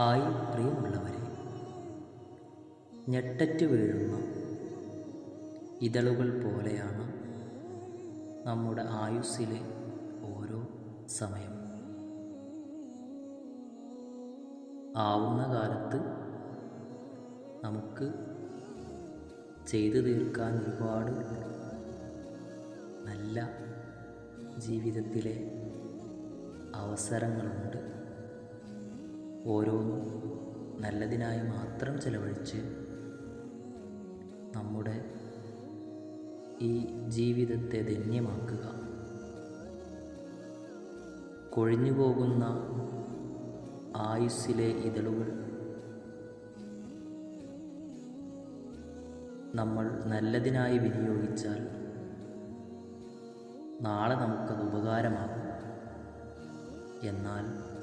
Hi പ്രിയമുള്ളവരെ. ഞെട്ടറ്റ് വീഴുന്ന ഇതളുകൾ പോലെയാണ് നമ്മുടെ ആയുസ്സിലെ ഓരോ സമയം. ആവുന്ന കാലത്ത് നമുക്ക് ചെയ്തു തീർക്കാൻ ഒരുപാട് നല്ല ജീവിതത്തിലെ അവസരങ്ങളുണ്ട്. ഓരോന്നും നല്ലതിനായി മാത്രം ചിലവഴിച്ച് നമ്മുടെ ഈ ജീവിതത്തെ ധന്യമാക്കുക. കൊഴിഞ്ഞു പോകുന്ന ആയുസ്സിലെ ഇതളുകൾ നമ്മൾ നല്ലതിനായി വിനിയോഗിച്ചാൽ നാളെ നമുക്കത് ഉപകാരമാകും. എന്നാൽ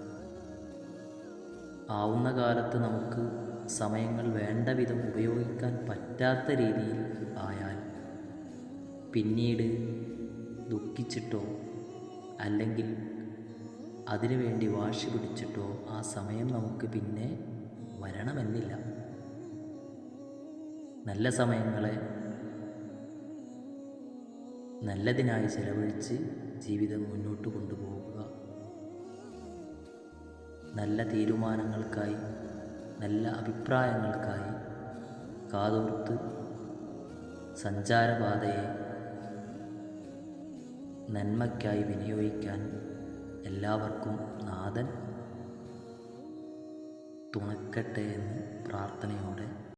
ആവുന്ന കാലത്ത് നമുക്ക് സമയങ്ങൾ വേണ്ട വിധം ഉപയോഗിക്കാൻ പറ്റാത്ത രീതിയിൽ ആയാൽ പിന്നീട് ദുഃഖിച്ചിട്ടോ അല്ലെങ്കിൽ അതിനു വേണ്ടി വാശി പിടിച്ചിട്ടോ ആ സമയം നമുക്ക് പിന്നെ വരണമെന്നില്ല. നല്ല സമയങ്ങളെ നല്ലതിനായി ചെലവഴിച്ച് ജീവിതം മുന്നോട്ട് കൊണ്ടുപോകുക നല്ല തീരുമാനങ്ങൾക്കായി നല്ല അഭിപ്രായങ്ങൾക്കായി കാതോർത്ത് സഞ്ചാരപാതയെ നന്മയ്ക്കായി വിനിയോഗിക്കാൻ എല്ലാവർക്കും നാഥൻ തുണക്കട്ടെ എന്ന് പ്രാർത്ഥനയോടെ